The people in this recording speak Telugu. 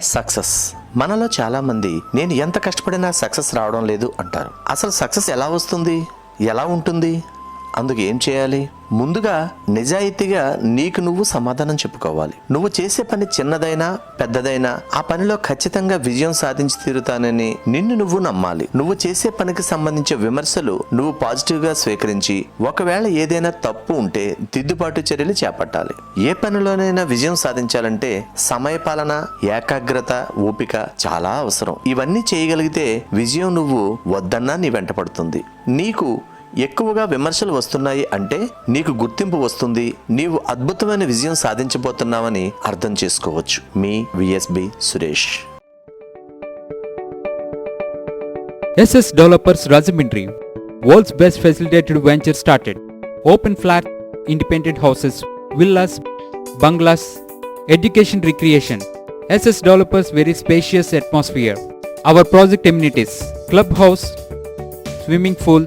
సక్సెస్. మనలో చాలా మంది నేను ఎంత కష్టపడినా సక్సెస్ రావడం లేదు అంటారు. అసలు సక్సెస్ ఎలా వస్తుంది? ఎలా ఉంటుంది? అందుకు ఏం చేయాలి? ముందుగా నిజాయితీగా నీకు నువ్వు సమాధానం చెప్పుకోవాలి. నువ్వు చేసే పని చిన్నదైనా పెద్దదైనా ఆ పనిలో ఖచ్చితంగా విజయం సాధించి తీరుతానని నిన్ను నువ్వు నమ్మాలి. నువ్వు చేసే పనికి సంబంధించిన విమర్శలు నువ్వు పాజిటివ్గా స్వీకరించి ఒకవేళ ఏదైనా తప్పు ఉంటే దిద్దుబాటు చర్యలు చేపట్టాలి. ఏ పనిలోనైనా విజయం సాధించాలంటే సమయపాలన ఏకాగ్రత ఓపిక చాలా అవసరం. ఇవన్నీ చేయగలిగితే విజయం నువ్వు వద్దన్నా నీ వెంటపడుతుంది నీకు ఎక్కువగా విమర్శలు వస్తున్నాయి అంటే నీకు గుర్తింపు వస్తుంది నీవు అద్భుతమైన విజయం సాధించబోతున్నావని అర్థం చేసుకోవచ్చు. మీ VSB Suresh. SS developers Rajahmundry world's best facilitated venture started open flat independent houses villas bungalows education recreation SS developers very spacious atmosphere our project amenities club house swimming pool